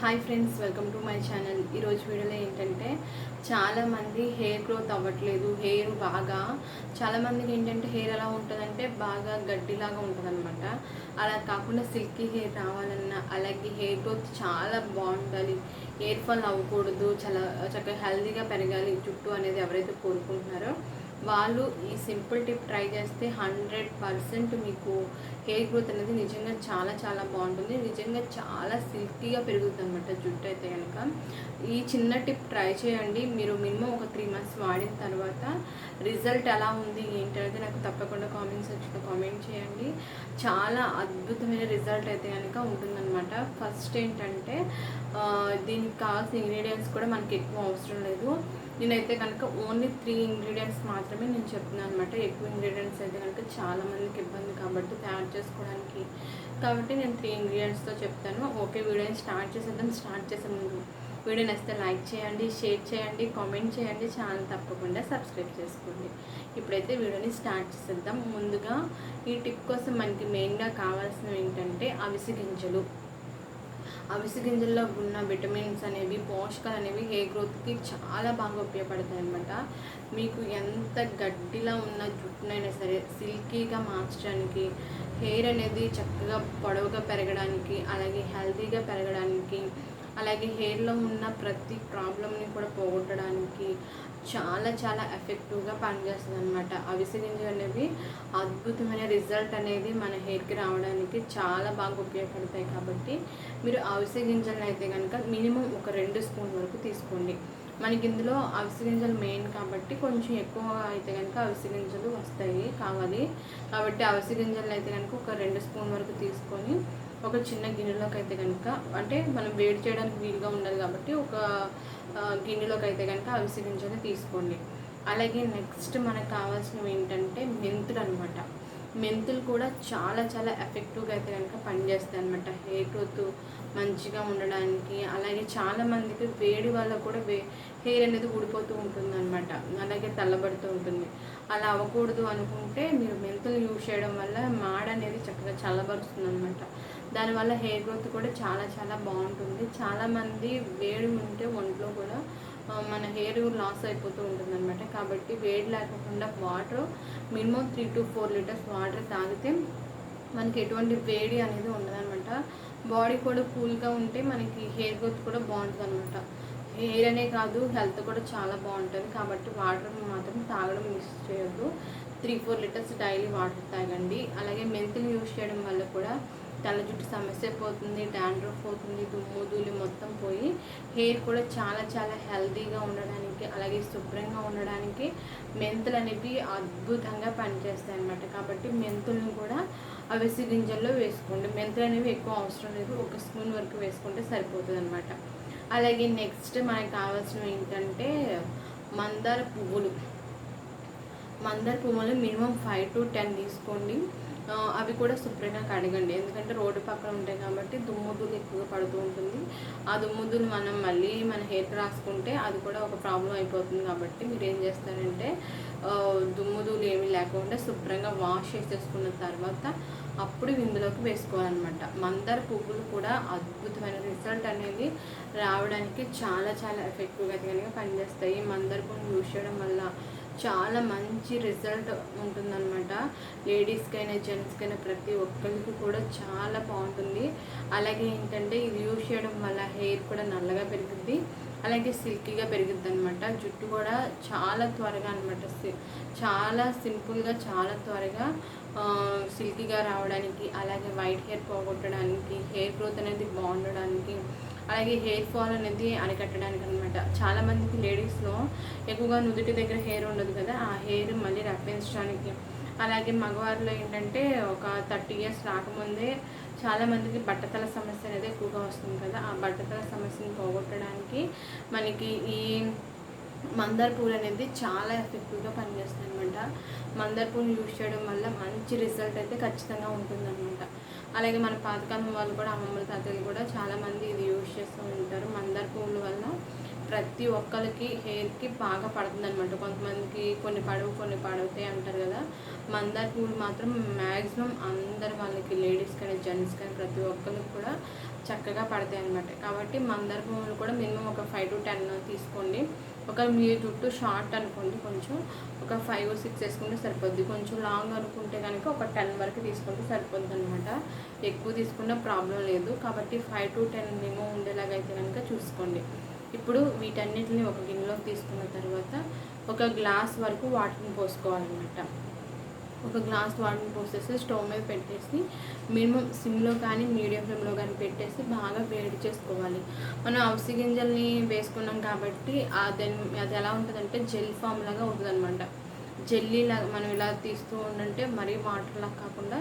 Hi friends welcome to my channel ఈరోజు వీడియోలో ఏంటంటే చాలామంది హెయిర్ గ్రోత్ అవ్వట్లేదు హెయిర్ బాగా. చాలామందికి ఏంటంటే హెయిర్ ఎలా ఉంటుందంటే బాగా గడ్డిలాగా ఉంటుందన్నమాట. అలా కాకుండా సిల్కీ హెయిర్ రావాలన్నా అలాగే హెయిర్ గ్రోత్ చాలా బాగుండాలి. హెయిర్ ఫాల్ అవ్వకూడదు చాలా చక్కగా హెల్దీగా పెరగాలి జుట్టు అనేది ఎవరైతే కోరుకుంటున్నారో. వాళ్ళు ఈ సింపుల్ టిప్ ట్రై చేస్తే హండ్రెడ్ పర్సెంట్ మీకు హెయిర్ గ్రోత్ అనేది నిజంగా చాలా చాలా బాగుంటుంది. నిజంగా చాలా సిల్కీగా పెరుగుతుంది అనమాట జుట్టు అయితే కనుక ఈ చిన్న టిప్ ట్రై చేయండి. మీరు మినిమం ఒక త్రీ మంత్స్ వాడిన తర్వాత రిజల్ట్ ఎలా ఉంది ఏంటనేది నాకు తప్పకుండా కామెంట్ సెక్షన్లో కామెంట్ చేయండి. చాలా అద్భుతమైన రిజల్ట్ అయితే కనుక ఉంటుందన్నమాట. ఫస్ట్ ఏంటంటే దీనికి కావాల్సిన ఇంగ్రీడియంట్స్ కూడా మనకి ఎక్కువ అవసరం లేదు. నేనైతే కనుక ఓన్లీ త్రీ ఇంగ్రీడియంట్స్ మాత్రమే నేను చెప్తున్నాను అనమాట ఎక్కువ ఇంగ్రీడియంట్స్ అయితే కనుక చాలా మందికి ఇబ్బంది కాబట్టి తయారు చేసుకోవడానికి. కాబట్టి నేను త్రీ ఇంగ్రీడియంట్స్తో చెప్తాను. ఓకే వీడియోని స్టార్ట్ చేసేద్దాం. స్టార్ట్ చేసే ముందు వీడియో నచ్చితే లైక్ చేయండి షేర్ చేయండి కామెంట్ చేయండి ఛానల్ తప్పకుండా సబ్స్క్రైబ్ చేసుకోండి. ఇప్పుడైతే వీడియోని స్టార్ట్ చేసేద్దాం. ముందుగా ఈ టిప్ కోసం మనకి మెయిన్గా కావాల్సినవి ఏంటంటే అవిసి గింజలు. అవిసి గింజల్లో ఉన్న విటమిన్స్ అనేవి పోషకాలు అనేవి హెయిర్ గ్రోత్కి చాలా బాగా ఉపయోగపడతాయి అనమాట మీకు ఎంత గడ్డిలా ఉన్న జుట్టునైనా సరే సిల్కీగా మార్చడానికి హెయిర్ అనేది చక్కగా పొడవుగా పెరగడానికి అలాగే హెల్తీగా పెరగడానికి అలాగే హెయిర్లో ఉన్న ప్రతి ప్రాబ్లమ్ని కూడా పోగొట్టడానికి చాలా చాలా ఎఫెక్టివ్గా పనిచేస్తుంది అనమాట అవిసె గింజలు అనేవి అద్భుతమైన రిజల్ట్ అనేది మన హెయిర్కి రావడానికి చాలా బాగా ఉపయోగపడతాయి కాబట్టి మీరు అవిసె గింజలను అయితే కనుక మినిమం ఒక రెండు స్పూన్ వరకు తీసుకోండి. మనకి ఇందులో అవిసె గింజలు మెయిన్ కాబట్టి కొంచెం ఎక్కువ అయితే కనుక అవిసె గింజలు వస్తాయి కావాలి. కాబట్టి అవిసె గింజలు అయితే కనుక ఒక రెండు స్పూన్ వరకు తీసుకొని ఒక చిన్న గిన్నెలోకి అయితే కనుక అంటే మనం వేడి చేయడానికి వీలుగా ఉండాలి కాబట్టి ఒక గిన్నెలోకి అయితే కనుక అవిసి గింజలు తీసుకోండి. అలాగే నెక్స్ట్ మనకు కావాల్సినవి ఏంటంటే మెంతులు అనమాట మెంతులు కూడా చాలా చాలా ఎఫెక్టివ్గా అయితే కనుక పనిచేస్తాయి అనమాట హెయిర్ గ్రోత్ మంచిగా ఉండడానికి అలాగే చాలామందికి వేడి వల్ల కూడా వే హెయిర్ అనేది ఊడిపోతూ ఉంటుంది అనమాట అలాగే తల్లబడుతూ ఉంటుంది. అలా అవ్వకూడదు అనుకుంటే మీరు మెంతులు యూజ్ చేయడం వల్ల మాడ అనేది చక్కగా చల్లబరుస్తుంది అనమాట దానివల్ల హెయిర్ గ్రోత్ కూడా చాలా చాలా బాగుంటుంది. చాలామంది వేడి ఉంటే ఒంట్లో కూడా మన హెయిర్ లాస్ అయిపోతూ ఉంటుంది అనమాట కాబట్టి వేడి లేకుండా water minimum three to four litres water తాగితే మనకి ఎటువంటి వేడి అనేది ఉండదన్నమాట. బాడీ కూడా కూల్గా ఉంటే మనకి హెయిర్ గ్రోత్ కూడా బాగుంటుంది అనమాట హెయిర్ అనే కాదు హెల్త్ కూడా చాలా బాగుంటుంది. కాబట్టి వాటర్ మాత్రం తాగడం మిస్ చేయొద్దు. Three four litres daily water తాగండి. అలాగే మెంతులు యూజ్ చేయడం వల్ల కూడా తల జుట్టు సమస్య పోతుంది డాండ్రఫ్ పోతుంది దుమ్ము ధూళి మొత్తం పోయి హెయిర్ కూడా చాలా చాలా హెల్తీగా ఉండడానికి అలాగే శుభ్రంగా ఉండడానికి మెంతులు అనేవి అద్భుతంగా పనిచేస్తాయి అన్నమాట. కాబట్టి మెంతులను కూడా అవిసి గింజల్లో వేసుకోండి. మెంతులు అనేవి ఎక్కువ అవసరం లేదు. ఒక స్పూన్ వరకు వేసుకుంటే సరిపోతుంది అనమాట అలాగే నెక్స్ట్ మనకి కావాల్సినవి ఏంటంటే మందార పువ్వులు. మందార పువ్వులు మినిమం ఫైవ్ టు టెన్ తీసుకోండి. అవి కూడా శుభ్రంగా కడగండి. ఎందుకంటే రోడ్డు పక్కన ఉంటాయి కాబట్టి దుమ్ముదులు ఎక్కువగా పడుతూ ఉంటుంది. ఆ దుమ్ముదులు మనం మళ్ళీ మన హెయిర్ రాసుకుంటే అది కూడా ఒక ప్రాబ్లం అయిపోతుంది కాబట్టి మీరు ఏం చేస్తారంటే దుమ్ముదులు ఏమీ లేకుండా శుభ్రంగా వాష్ చేసేసుకున్న తర్వాత అప్పుడు ఇందులోకి వేసుకోవాలన్నమాట. మందార పువ్వులు కూడా అద్భుతమైన రిజల్ట్ అనేది రావడానికి చాలా చాలా ఎఫెక్టివ్గా కనుక పనిచేస్తాయి. మందార పువ్వులు యూస్ చేయడం వల్ల చాలా మంచి రిజల్ట్ ఉంటుందన్నమాట. లేడీస్కైనా జెంట్స్కైనా ప్రతి ఒక్కరికి కూడా చాలా బాగుంటుంది. అలాగే ఏంటంటే ఇది యూజ్ చేయడం వల్ల హెయిర్ కూడా నల్లగా పెరుగుద్ది. అలాగే సిల్కీగా పెరుగుద్ది అనమాట జుట్టు కూడా చాలా త్వరగా అనమాట చాలా సింపుల్గా చాలా త్వరగా సిల్కీగా రావడానికి అలాగే వైట్ హెయిర్ పోగొట్టడానికి హెయిర్ గ్రోత్ అనేది బాగుండడానికి అలాగే హెయిర్ ఫాల్ అనేది అరికట్టడానికి అనమాట చాలా మందికి లేడీస్లో ఎక్కువగా నుదుటి దగ్గర హెయిర్ ఉండదు కదా ఆ హెయిర్ మళ్ళీ రప్పించడానికి. అలాగే మగవారిలో ఏంటంటే ఒక థర్టీ ఇయర్స్ రాకముందే చాలా మందికి బట్టతల సమస్య అనేది ఎక్కువగా వస్తుంది కదా ఆ బట్టతల సమస్యని పోగొట్టడానికి మనకి ఈ మందార పూలు అనేది చాలా ఎఫెక్టివ్గా పనిచేస్తుంది అనమాట మందార పూలు యూజ్ చేయడం వల్ల మంచి రిజల్ట్ అయితే ఖచ్చితంగా ఉంటుందన్నమాట. అలాగే మన పాతకాలం వాళ్ళు కూడా అమ్మమ్మల తాతయ్యలు కూడా చాలామంది ఇది యూజ్ చేస్తూ ఉంటారు. మందార పువ్వుల వల్ల ప్రతి ఒక్కరికి హెయిర్కి బాగా పడుతుంది అనమాట కొంతమందికి కొన్ని పడవు కొన్ని పడవుతాయి అంటారు కదా. మందార పువ్వులు మాత్రం మ్యాక్సిమం అందరు వాళ్ళకి లేడీస్ కానీ జెంట్స్ కానీ ప్రతి ఒక్కరికి కూడా చక్కగా పడతాయి అనమాట కాబట్టి మందార పువ్వులు కూడా మినిమం ఒక ఫైవ్ టు టెన్ తీసుకోండి ఒక మీ జుట్టు షార్ట్ అనుకోండి కొంచెం ఒక ఫైవ్ సిక్స్ వేసుకుంటే సరిపోద్ది. కొంచెం లాంగ్ అనుకుంటే కనుక ఒక టెన్ వరకు తీసుకుంటే సరిపోద్ది అనమాట ఎక్కువ తీసుకున్న ప్రాబ్లం లేదు. కాబట్టి ఫైవ్ టు టెన్ మినిమం ఉండేలాగా అయితే కనుక చూసుకోండి. ఇప్పుడు వీటన్నిటిని ఒక గిన్నెలోకి తీసుకున్న తర్వాత ఒక గ్లాస్ వరకు వాటర్ని పోసుకోవాలన్నమాట. ఒక గ్లాస్ వాటర్ పోసేసి స్టవ్ మీద పెట్టేసి మినిమం సిమ్లో కానీ మీడియం ఫ్లేమ్లో కానీ పెట్టేసి బాగా వేడి చేసుకోవాలి. మనం అవసి గింజల్ని వేసుకున్నాం కాబట్టి అది అది ఎలా ఉంటుందంటే జెల్ ఫామ్ లాగా ఉంటుంది అనమాట జెల్లీ లాగా మనం ఇలా తీస్తూ ఉండంటే మరీ వాటర్ లాగా కాకుండా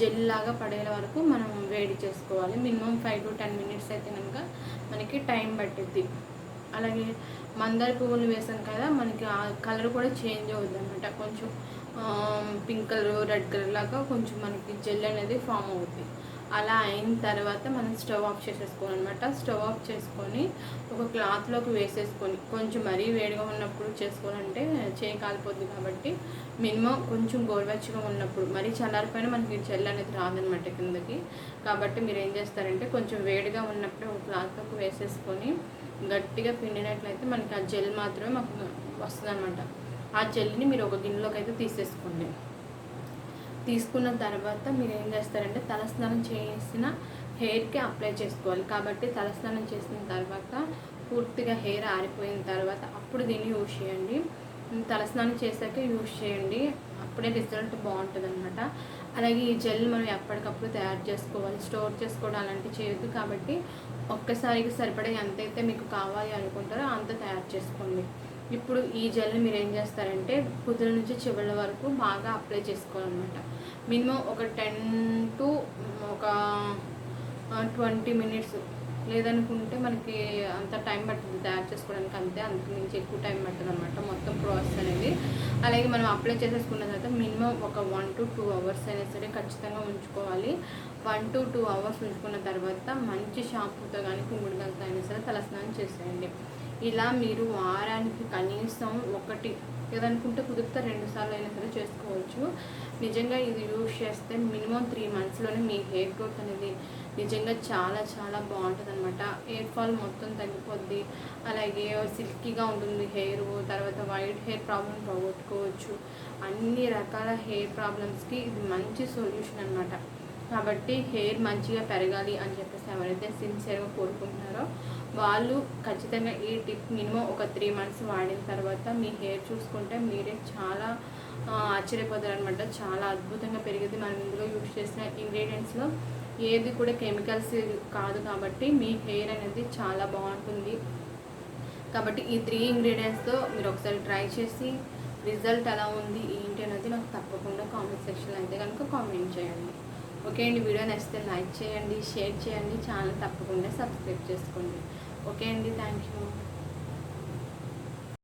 జెల్ లాగా పడేల వరకు మనం వేడి చేసుకోవాలి. Minimum five to ten minutes అయితే కనుక మనకి టైం పట్టిద్ది. అలాగే మందార పువ్వులు వేసాం కదా మనకి ఆ కలర్ కూడా చేంజ్ అవుతుంది అనమాట కొంచెం పింక్ కలర్ రెడ్ కలర్ లాగా కొంచెం మనకి జెల్ అనేది ఫామ్ అవుతుంది అలా అయిన తర్వాత మనం స్టవ్ ఆఫ్ చేసేసుకోవాలన్నమాట స్టవ్ ఆఫ్ చేసుకొని ఒక క్లాత్లోకి వేసేసుకొని కొంచెం మరీ వేడిగా ఉన్నప్పుడు చేసుకోవాలంటే చేయి కాలిపోద్ది కాబట్టి మినిమం కొంచెం గోరువెచ్చగా ఉన్నప్పుడు మరీ చల్లారిపోయినా మనకి జెల్ అనేది రాదనమాట కిందకి. కాబట్టి మీరు ఏం చేస్తారంటే కొంచెం వేడిగా ఉన్నప్పుడు ఒక క్లాత్లోకి వేసేసుకొని గట్టిగా పిండినట్లయితే మనకి ఆ జెల్ మాత్రమే మాకు వస్తుంది అనమాట ఆ జెల్ని మీరు ఒక గిన్నెలోకి అయితే తీసేసుకోండి. తీసుకున్న తర్వాత మీరు ఏం చేస్తారంటే తలస్నానం చేసిన హెయిర్కి అప్లై చేసుకోవాలి. కాబట్టి తలస్నానం చేసిన తర్వాత పూర్తిగా హెయిర్ ఆరిపోయిన తర్వాత అప్పుడు దీన్ని యూజ్ చేయండి. తలస్నానం చేశాక యూజ్ చేయండి. అప్పుడే రిజల్ట్ బాగుంటుంది అనమాట అలాగే ఈ జెల్ మనం ఎప్పటికప్పుడు తయారు చేసుకోవాలి. స్టోర్ చేసుకోవడం అలాంటివి చేయొద్దు కాబట్టి ఒక్కసారికి సరిపడే ఎంతైతే మీకు కావాలి అనుకుంటారో అంత తయారు చేసుకోండి. ఇప్పుడు ఈ జెల్ని మీరు ఏం చేస్తారంటే కుదుల నుంచి చివరి వరకు బాగా అప్లై చేసుకోవాలన్నమాట. మినిమం ఒక టెన్ టు ఒక ట్వంటీ మినిట్స్ లేదనుకుంటే మనకి అంత టైం పడుతుంది. తయారు చేసుకోవడానికి అంతే అంత నుంచి ఎక్కువ టైం పడుతుంది అనమాట మొత్తం ప్రాసెస్ అనేది. అలాగే మనం అప్లై చేసేసుకున్న తర్వాత మినిమం ఒక వన్ టు టూ అవర్స్ అయినా సరే ఖచ్చితంగా ఉంచుకోవాలి. వన్ టు టూ అవర్స్ ఉంచుకున్న తర్వాత మంచి షాంపూతో కానీ కుంగుడుగలతో అయినా సరే తలస్నానం చేసేయండి. ఇలా మీరు వారానికి కనీసం ఒకటి ఏదనుకుంటే కుదిరితే రెండు సార్లు అయినా సరే చేసుకోవచ్చు. నిజంగా ఇది యూజ్ చేస్తే మినిమం త్రీ మంత్స్లోనే మీ హెయిర్ గ్రోత్ అనేది నిజంగా చాలా చాలా బాగుంటుంది అనమాట హెయిర్ ఫాల్ మొత్తం తగ్గిపోద్ది. అలాగే సిల్కీగా ఉంటుంది హెయిర్ తర్వాత వైట్ హెయిర్ ప్రాబ్లమ్ పోగొట్టుకోవచ్చు. అన్ని రకాల హెయిర్ ప్రాబ్లమ్స్కి ఇది మంచి సొల్యూషన్ అనమాట కాబట్టి హెయిర్ మంచిగా పెరగాలి అని చెప్పేసి ఎవరైతే సిన్సియర్గా కోరుకుంటున్నారో వాళ్ళు ఖచ్చితంగా ఈ టిప్ మినిమం ఒక త్రీ మంత్స్ వాడిన తర్వాత మీ హెయిర్ చూసుకుంటే మీరే చాలా ఆశ్చర్యపోతారు అనమాట చాలా అద్భుతంగా పెరిగింది. మనం ఇందులో యూజ్ చేసిన ఇంగ్రీడియంట్స్లో ఏది కూడా కెమికల్స్ కాదు కాబట్టి మీ హెయిర్ అనేది చాలా బాగుంటుంది. కాబట్టి ఈ త్రీ ఇంగ్రీడియంట్స్తో మీరు ఒకసారి ట్రై చేసి రిజల్ట్ ఎలా ఉంది ఏంటి అనేది నాకు తప్పకుండా కామెంట్ సెక్షన్లో అయితే కనుక కామెంట్ చేయండి. ఓకే అండి వీడియో నచ్చితే లైక్ చేయండి షేర్ చేయండి ఛానల్ తప్పకుండా సబ్స్క్రైబ్ చేసుకోండి. ఓకే అండి థ్యాంక్ యూ